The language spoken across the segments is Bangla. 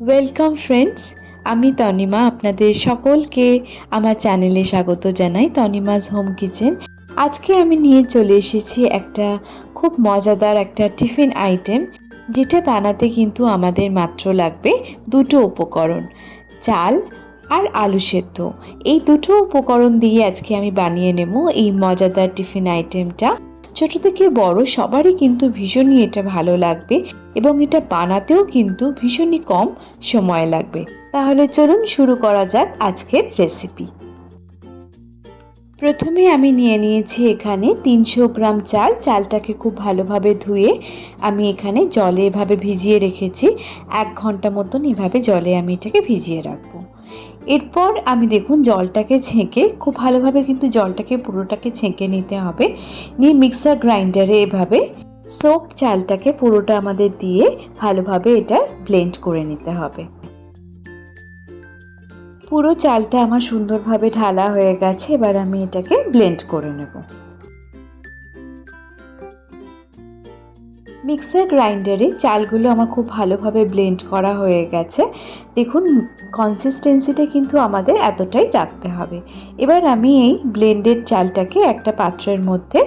ওয়েলকাম ফ্রেন্ডস আমি তনিমা, আপনাদের সকলকে আমার চ্যানেলে স্বাগত জানাই, তনিমাস হোম কিচেন আজকে আমি নিয়ে চলে এসেছি একটা খুব মজাদার একটা টিফিন আইটেম যেটা বানাতে কিন্তু আমাদের মাত্র লাগবে দুটো উপকরণ, চাল আর আলু সেদ্ধ। এই দুটো উপকরণ দিয়ে আজকে আমি বানিয়ে নেব এই মজাদার টিফিন আইটেমটা ছোট থেকে বড় সবারই কিন্তু ভীষণই এটা ভালো লাগবে এবং এটা বানাতেও কিন্তু ভীষণই কম সময় লাগবে। তাহলে চলুন শুরু করা যাক আজকের রেসিপি প্রথমে আমি নিয়ে নিয়েছি এখানে তিনশো গ্রাম চাল। চালটাকে খুব ভালোভাবে ধুয়ে আমি এখানে জলে এভাবে ভিজিয়ে রেখেছি। এক ঘণ্টা মতন এভাবে জলে আমি এটাকে ভিজিয়ে রাখব। এরপর আমি দেখুন জলটাকে ছেঁকে, খুব ভালোভাবে কিন্তু জলটাকে, পুরোটাকে ছেঁকে নিতে হবে। নিয়ে মিক্সার গ্রাইন্ডারে এভাবে সোপ চালটাকে পুরোটা আমাদের দিয়ে ভালোভাবে এটা ব্লেন্ড করে নিতে হবে। পুরো চালটা আমার সুন্দরভাবে ঢালা হয়ে গেছে, এবার আমি এটাকে ব্লেন্ড করে নেব। মিক্সার গ্রাইন্ডারে চালগুলো আমার খুব ভালোভাবে ব্লেন্ড করা হয়ে গেছে। দেখুন কনসিস্টেন্সিটা কিন্তু আমাদের এতটাই রাখতে হবে। এবার আমি এই ব্লেন্ডেড চালটাকে একটা পাত্রের মধ্যে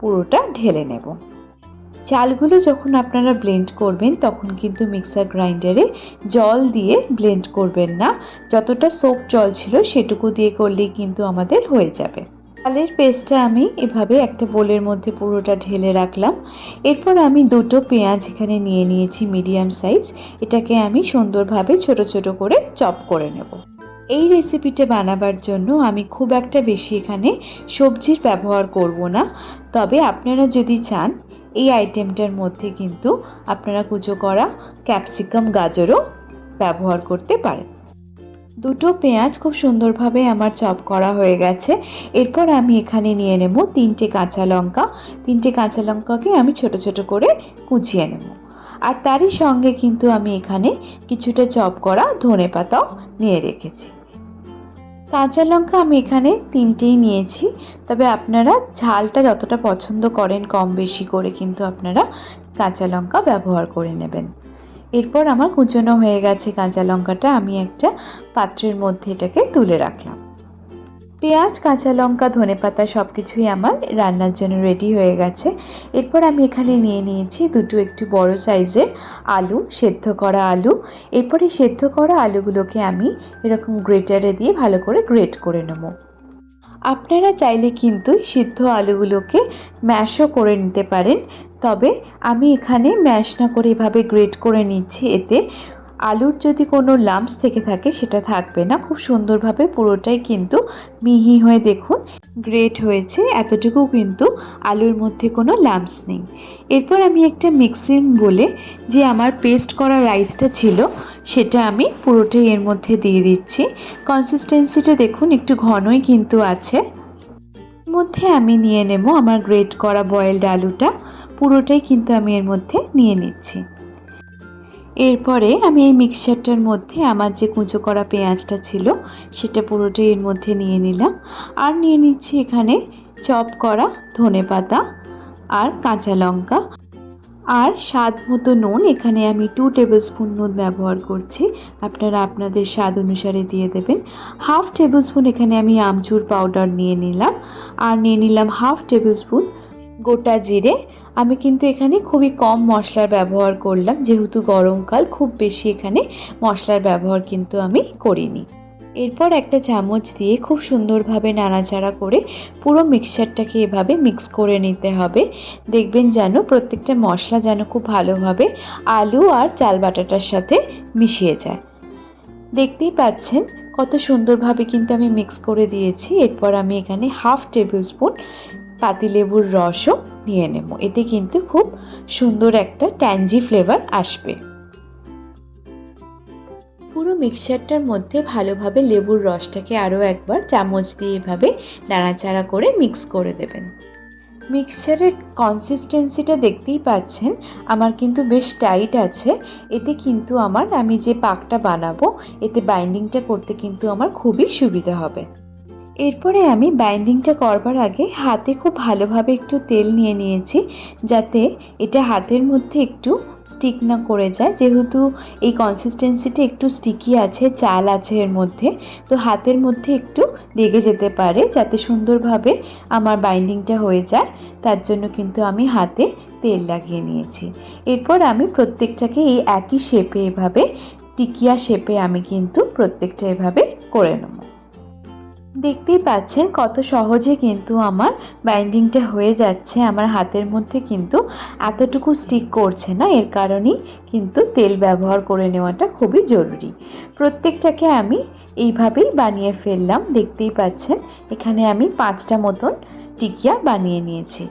পুরোটা ঢেলে নেব। চালগুলো যখন আপনারা ব্লেন্ড করবেন, তখন কিন্তু মিক্সার গ্রাইন্ডারে জল দিয়ে ব্লেন্ড করবেন না। যতটা সোপ জল ছিল, সেটুকু দিয়ে করলেই কিন্তু আমাদের হয়ে যাবে। চালের পেস্টটা আমি এভাবে একটা বোলের মধ্যে পুরোটা ঢেলে রাখলাম। এরপর আমি দুটো পেঁয়াজ এখানে নিয়ে নিয়েছি মিডিয়াম সাইজ। এটাকে আমি সুন্দরভাবে ছোট ছোট করে চপ করে নেব। এই রেসিপিটা বানাবার জন্য আমি খুব একটা বেশি এখানে সবজির ব্যবহার করব না। তবে আপনারা যদি চান, এই আইটেমটার মধ্যে কিন্তু আপনারা কুচো করা ক্যাপসিকাম গাজরও ব্যবহার করতে পারেন। দুটো পেঁয়াজ খুব সুন্দরভাবে আমার চপ করা হয়ে গেছে। এরপর আমি এখানে নিয়ে নেব তিনটে কাঁচা লঙ্কা। তিনটে কাঁচা লঙ্কাকে আমি ছোট ছোট করে কুচিয়ে নেব। আর তারই সঙ্গে কিন্তু আমি এখানে কিছুটা চপ করা ধনে পাতাও নিয়ে রেখেছি। কাঁচা লঙ্কা আমি এখানে তিনটেই নিয়েছি। তবে আপনারা ঝালটা যতটা পছন্দ করেন কম বেশি করে কিন্তু আপনারা কাঁচা লঙ্কা ব্যবহার করে নেবেন। এরপর আমার কুচনো হয়ে গেছে কাঁচা লঙ্কাটা, আমি একটা পাত্রের মধ্যে এটাকে তুলে রাখলাম। পেঁয়াজ, কাঁচা লঙ্কা, ধনে পাতা সব কিছুই আমার রান্নার জন্য রেডি হয়ে গেছে। এরপর আমি এখানে নিয়ে নিয়েছি দুটো একটু বড় সাইজের আলু, সেদ্ধ করা আলু। এরপরে সেদ্ধ করা আলুগুলোকে আমি এরকম গ্রেটারে দিয়ে ভালো করে গ্রেট করে নেব। আপনারা চাইলে কিন্তু সিদ্ধ আলুগুলোকে ম্যাশও করে নিতে পারেন। তবে আমি এখানে ম্যাশ না করে এভাবে গ্রেট করে নিচ্ছি, এতে আলুর যদি কোনো লাম্পস থেকে থাকে সেটা থাকবে না। খুব সুন্দরভাবে পুরোটাই কিন্তু মিহি হয়ে দেখুন গ্রেট হয়েছে, এতটুকু কিন্তু আলুর মধ্যে কোনো লাম্পস নেই। এরপর আমি একটা মিক্সিং বলে যে আমার পেস্ট করা রাইসটা ছিল, সেটা আমি পুরোটাই এর মধ্যে দিয়ে দিচ্ছি। কনসিস্টেন্সিটা দেখুন, একটু ঘনই কিন্তু আছে। মধ্যে আমি নিয়ে নেব আমার গ্রেট করা বয়েলড আলুটা। পুরোটাই কিন্তু আমি এর মধ্যে নিয়ে নিচ্ছি। এরপরে আমি এই মিক্সচারটার মধ্যে আমার যে কুঁচো করা পেঁয়াজটা ছিল, সেটা পুরোটাই এর মধ্যে নিয়ে নিলাম। আর নিয়ে নিচ্ছি এখানে চপ করা ধনে পাতা আর কাঁচা লঙ্কা। আর স্বাদ মতো নুন, এখানে আমি টু টেবিল স্পুন নুন ব্যবহার করছি। আপনারা আপনাদের স্বাদ অনুসারে দিয়ে দেবেন। হাফ টেবিল স্পুন এখানে আমি আমচুর পাউডার নিয়ে নিলাম। আর নিয়ে নিলাম হাফ টেবিল স্পুন গোটা জিরে আমি কিন্তু এখানে খুবই কম মশলার ব্যবহার করলাম, যেহেতু গরমকাল খুব বেশি এখানে মশলার ব্যবহার কিন্তু আমি করিনি। এরপর একটা চামচ দিয়ে খুব সুন্দরভাবে নাড়াচাড়া করে পুরো মিক্সচারটাকে এভাবে মিক্স করে নিতে হবে। দেখবেন যেন প্রত্যেকটা মশলা যেন খুব ভালোভাবে আলু আর চাল বাটাটার সাথে মিশিয়ে যায়। দেখতেই পাচ্ছেন কত সুন্দরভাবে কিন্তু আমি মিক্স করে দিয়েছি। এরপর আমি এখানে হাফ টেবিল স্পুন পাতিলেবুর রসও নিয়ে নেব। এতে কিন্তু খুব সুন্দর একটা ট্যাঞ্জি ফ্লেভার আসবে। পুরো মিক্সচারটার মধ্যে ভালোভাবে লেবুর রসটাকে আরও একবার চামচ দিয়ে এভাবে নাড়াচাড়া করে মিক্স করে দেবেন। মিক্সচারের কনসিস্টেন্সিটা দেখতেই পাচ্ছেন, আমার কিন্তু বেশ টাইট আছে। এতে কিন্তু আমার, আমি যে পাকটা বানাবো, এতে বাইন্ডিংটা করতে কিন্তু আমার খুবই সুবিধা হবে। এরপরে আমি বাইন্ডিংটা করবার আগে হাতে খুব ভালোভাবে একটু তেল নিয়ে নিয়েছি, যাতে এটা হাতের মধ্যে একটু স্টিক না করে যায়। যেহেতু এই কনসিস্টেন্সিটা একটু স্টিকি আছে, চাল আছে এর মধ্যে, তো হাতের মধ্যে একটু লেগে যেতে পারে, যাতে সুন্দরভাবে আমার বাইন্ডিংটা হয়ে যায়। তার জন্য কিন্তু আমি হাতে তেল লাগিয়ে নিয়েছি। এরপর আমি প্রত্যেকটাকে এই একই শেপে এভাবে, টিকিয়া শেপে আমি কিন্তু প্রত্যেকটা এভাবে করে নেব। দেখতেই পাচ্ছেন কত সহজে কিন্তু আমার বাইন্ডিংটা হয়ে যাচ্ছে। আমার হাতের মধ্যে কিন্তু এতটুকু স্টিক করছে না, এর কারণেই কিন্তু তেল ব্যবহার করে নেওয়াটা খুবই জরুরি। প্রত্যেকটাকে আমি এইভাবেই বানিয়ে ফেললাম, দেখতেই পাচ্ছেন এখানে আমি পাঁচটা মতন টিকিয়া বানিয়ে নিয়েছি।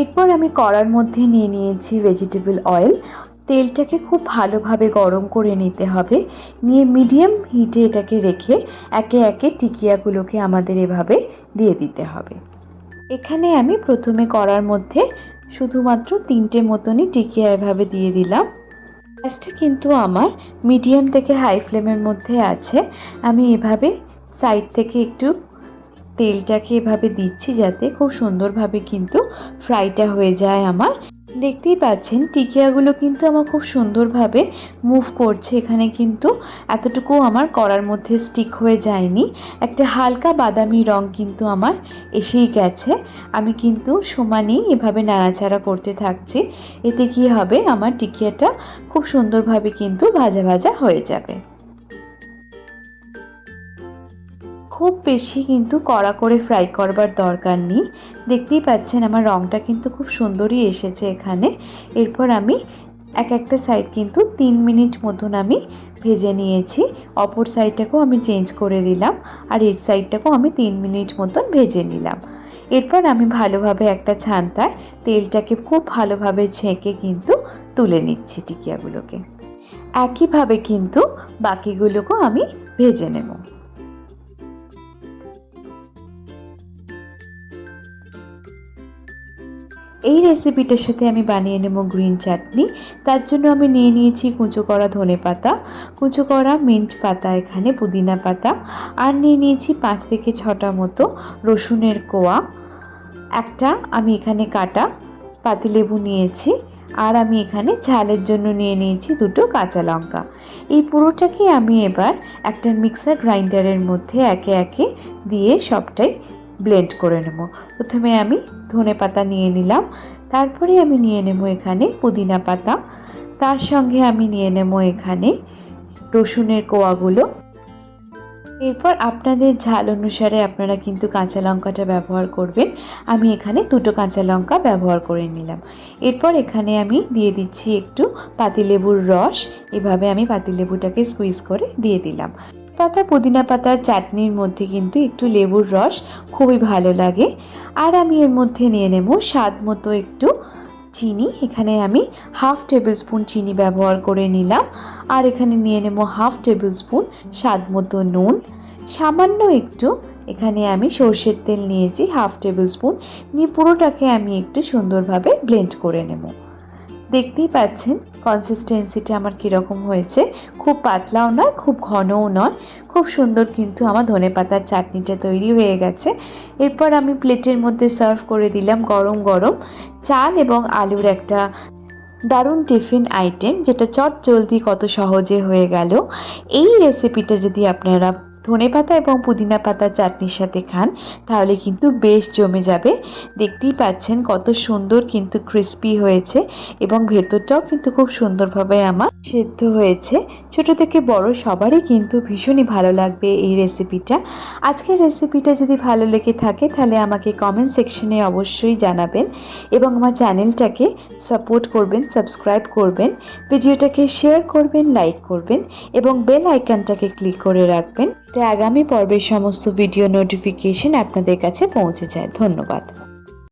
এরপর আমি কড়ার মধ্যে নিয়ে নিয়েছি ভেজিটেবল অয়েল তেলটাকে খুব ভালোভাবে গরম করে নিতে হবে। নিয়ে মিডিয়াম হিটে এটাকে রেখে একে একে টিকিয়াগুলোকে আমাদের এভাবে দিয়ে দিতে হবে। এখানে আমি প্রথমে করার মধ্যে শুধুমাত্র তিনটে মতনই টিকিয়া এভাবে দিয়ে দিলাম। গ্যাসটা কিন্তু আমার মিডিয়াম থেকে হাই ফ্লেমের মধ্যে আছে। আমি এভাবে সাইড থেকে একটু তেলটাকে এভাবে দিচ্ছি যাতে খুব সুন্দরভাবে কিন্তু ফ্রাইটা হয়ে যায় আমার। দেখতেই পাচ্ছেন, টিকিয়াগুলো কিন্তু আমার খুব সুন্দরভাবে মুভ করছে। এখানে কিন্তু এতটুকু আমার করার মধ্যে স্টিক হয়ে যায়নি। একটা হালকা বাদামি রং কিন্তু আমার এসেই গেছে। আমি কিন্তু সমানেই এভাবে নাড়াচাড়া করতে থাকছি। এতে কি হবে? আমার টিকিয়াটা খুব সুন্দরভাবে কিন্তু ভাজা ভাজা হয়ে যাবে। খুব বেশি কিন্তু কড়া করে ফ্রাই করবার দরকার নেই। দেখতেই পাচ্ছেন আমার রঙটা কিন্তু খুব সুন্দরই এসেছে এখানে। এরপর আমি এক একটা সাইড কিন্তু তিন মিনিট মতন আমি ভেজে নিয়েছি। অপর সাইডটাকেও আমি চেঞ্জ করে দিলাম আর এর সাইডটাকেও আমি তিন মিনিট মতন ভেজে নিলাম। এরপর আমি ভালোভাবে একটা ছান্তায় তেলটাকে খুব ভালোভাবে ছেঁকে কিন্তু তুলে নিচ্ছি টিকিয়াগুলোকে। একইভাবে কিন্তু বাকিগুলোকেও আমি ভেজে নেব। এই রেসিপিটার সাথে আমি বানিয়ে নেব গ্রিন চাটনি তার জন্য আমি নিয়ে নিয়েছি কুঁচো করা ধনে পাতা। কুঁচো করা মিন্ট পাতা এখানে, পুদিনা পাতা। আর নিয়ে নিয়েছি পাঁচ থেকে ছটা মতো রসুনের কোয়া। একটা আমি এখানে কাটা পাতিলেবু নিয়েছি। আর আমি এখানে ঝালের জন্য নিয়ে নিয়েছি দুটো কাঁচা লঙ্কা। এই পুরোটাকে আমি এবার একটা মিক্সার গ্রাইন্ডারের মধ্যে একে একে দিয়ে সবটাই ব্লেন্ড করে নেব। প্রথমে আমি ধনে পাতা নিয়ে নিলাম, তারপরে আমি নিয়ে নেব এখানে পুদিনা পাতা। তার সঙ্গে আমি নিয়ে নেব এখানে রসুনের কোয়াগুলো। এরপর আপনাদের ঝাল অনুসারে আপনারা কিন্তু কাঁচা লঙ্কাটা ব্যবহার করবেন। আমি এখানে দুটো কাঁচা লঙ্কা ব্যবহার করে নিলাম। এরপর এখানে আমি দিয়ে দিচ্ছি একটু পাতিলেবুর রস। এভাবে আমি পাতিলেবুটাকে স্কুইজ করে দিয়ে দিলাম। পাতা, পুদিনা পাতার চাটনির মধ্যে কিন্তু একটু লেবুর রস খুবই ভালো লাগে। আর আমি এর মধ্যে নিয়ে নেব স্বাদ মতো একটু চিনি। এখানে আমি হাফ টেবিল স্পুন চিনি ব্যবহার করে নিলাম। আর এখানে নিয়ে নেব হাফ টেবিল স্পুন স্বাদ মতো নুন। সামান্য একটু এখানে আমি সর্ষের তেল নিয়েছি, হাফ টেবিল স্পুন নিয়ে পুরোটাকে আমি একটু সুন্দরভাবে ব্লেন্ড করে নেব। দেখতেই পাচ্ছেন কনসিস্টেন্সিটা আমার কীরকম হয়েছে। খুব পাতলাও নয়, খুব ঘনও নয়। খুব সুন্দর কিন্তু আমার ধনে পাতার চাটনিটা তৈরি হয়ে গেছে। এরপর আমি প্লেটের মধ্যে সার্ভ করে দিলাম গরম গরম চাল এবং আলুর একটা দারুণ টিফিন আইটেম যেটা চট জলদি কত সহজে হয়ে গেল। এই রেসিপিটা যদি আপনারা ধনে পাতা এবং পুদিনা পাতা চাটনির সাথে খান, তাহলে কিন্তু বেশ জমে যাবে। দেখতেই পাচ্ছেন কত সুন্দর কিন্তু ক্রিস্পি হয়েছে এবং ভেতরটাও কিন্তু খুব সুন্দরভাবে আমার সেদ্ধ হয়েছে। ছোট থেকে বড় সবারই কিন্তু ভীষণই ভালো লাগবে এই রেসিপিটা আজকের রেসিপিটা যদি ভালো লেগে থাকে, তাহলে আমাকে কমেন্ট সেকশনে অবশ্যই জানাবেন এবং আমার চ্যানেলটাকে সাপোর্ট করবেন সাবস্ক্রাইব করবেন ভিডিওটাকে শেয়ার করবেন লাইক করবেন এবং বেল আইকনটাকে ক্লিক করে রাখবেন। আগামী পর্বের সমস্ত ভিডিও নোটিফিকেশন আপনাদের কাছে পৌঁছে যায়। ধন্যবাদ।